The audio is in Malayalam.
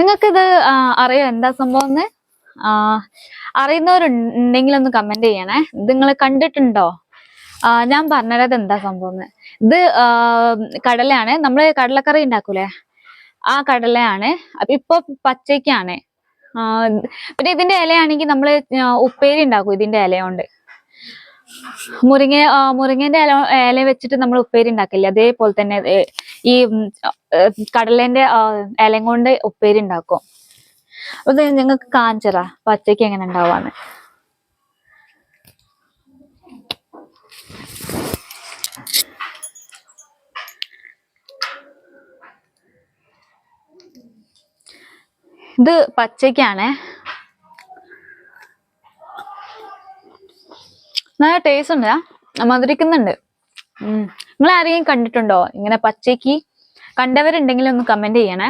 നിങ്ങൾക്കിത് അറിയോ? എന്താ സംഭവം എന്ന് അറിയുന്നവരുണ്ടെങ്കിൽ ഒന്ന് കമന്റ് ചെയ്യണേ. ഇത് നിങ്ങൾ കണ്ടിട്ടുണ്ടോ ഞാൻ പറഞ്ഞത് എന്താ സംഭവം എന്ന് ഇത് കടലയാണ്. നമ്മൾ കടലക്കറി ഉണ്ടാക്കൂലേ? ആ കടലയാണ്. അപ്പൊ ഇപ്പൊ പച്ചയ്ക്കാണ്. പിന്നെ ഇതിന്റെ ഇലയാണെങ്കിൽ നമ്മൾ ഉപ്പേരി ഉണ്ടാക്കും ഇതിന്റെ ഇല മുരിങ്ങ മുരിങ്ങന്റെ ഇല ഇല വെച്ചിട്ട് നമ്മൾ ഉപ്പേരി ഉണ്ടാക്കില്ല അതേപോലെ തന്നെ ഈ കടലേന്റെ ഇലയും കൊണ്ട് ഉപ്പേരി ഉണ്ടാക്കും. അത് ഞങ്ങൾക്ക് കാഞ്ചറ പച്ചയ്ക്ക് എങ്ങനെ ഉണ്ടാവാന്ന്. ഇത് പച്ചയ്ക്കാണ് നല്ല ടേസ്റ്റ് ഉണ്ട്. മധുരിക്കുന്നുണ്ട്. നിങ്ങൾ ആരെങ്കിലും കണ്ടിട്ടുണ്ടോ? ഇങ്ങനെ പച്ചയ്ക്ക് കണ്ടവരുണ്ടെങ്കിൽ ഒന്ന് കമന്റ് ചെയ്യണേ.